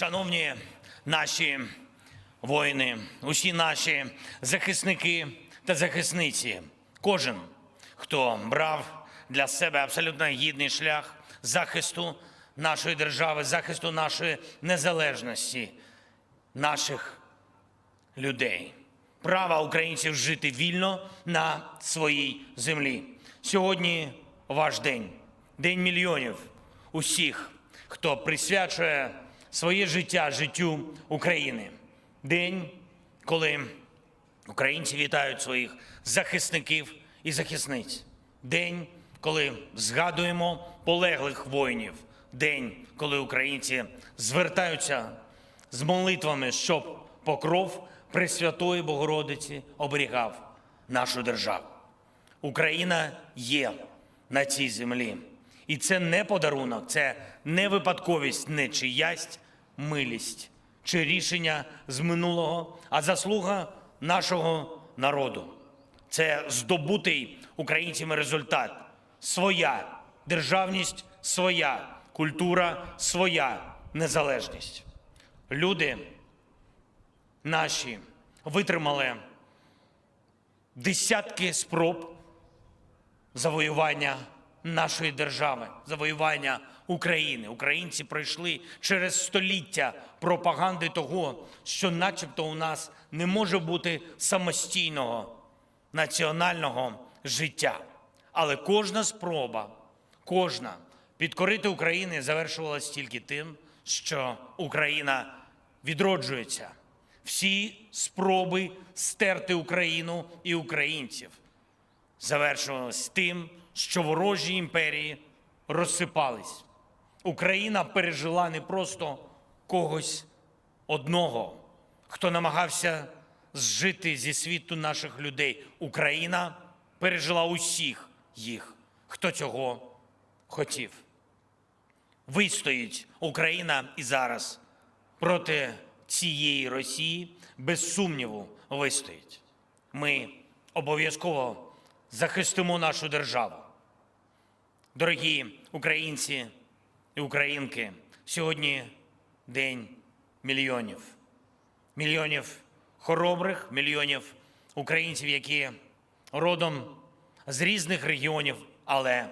Шановні наші воїни, усі наші захисники та захисниці, кожен, хто брав для себе абсолютно гідний шлях захисту нашої держави, захисту нашої незалежності, наших людей, права українців жити вільно на своїй землі. Сьогодні ваш день, день мільйонів усіх, хто присвячує своє життя життю України. День, коли українці вітають своїх захисників і захисниць. День, коли згадуємо полеглих воїнів. День, коли українці звертаються з молитвами, щоб покров Пресвятої Богородиці оберігав нашу державу. Україна є на цій землі. І це не подарунок, це не випадковість, не чиясть милість чи рішення з минулого, а заслуга нашого народу. Це здобутий українцями результат. Своя державність, своя культура, своя незалежність. Люди наші витримали десятки спроб завоювання нашої держави, завоювання України. Українці пройшли через століття пропаганди того, що, начебто, у нас не може бути самостійного національного життя. Але кожна спроба, кожна підкорити Україну завершувалась тільки тим, що Україна відроджується. Всі спроби стерти Україну і українців завершувалось тим, що ворожі імперії розсипались. Україна пережила не просто когось одного, хто намагався зжити зі світу наших людей. Україна пережила усіх їх, хто цього хотів. Вистоїть Україна і зараз проти цієї Росії, без сумніву, вистоїть. Ми обов'язково захистимо нашу державу. Дорогі українці і українки, сьогодні день мільйонів. Мільйонів хоробрих, мільйонів українців, які родом з різних регіонів, але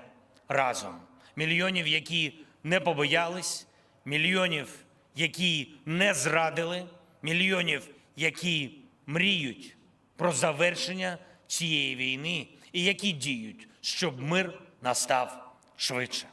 разом. Мільйонів, які не побоялись, мільйонів, які не зрадили, мільйонів, які мріють про завершення цієї війни і які діють, щоб мир настав швидше.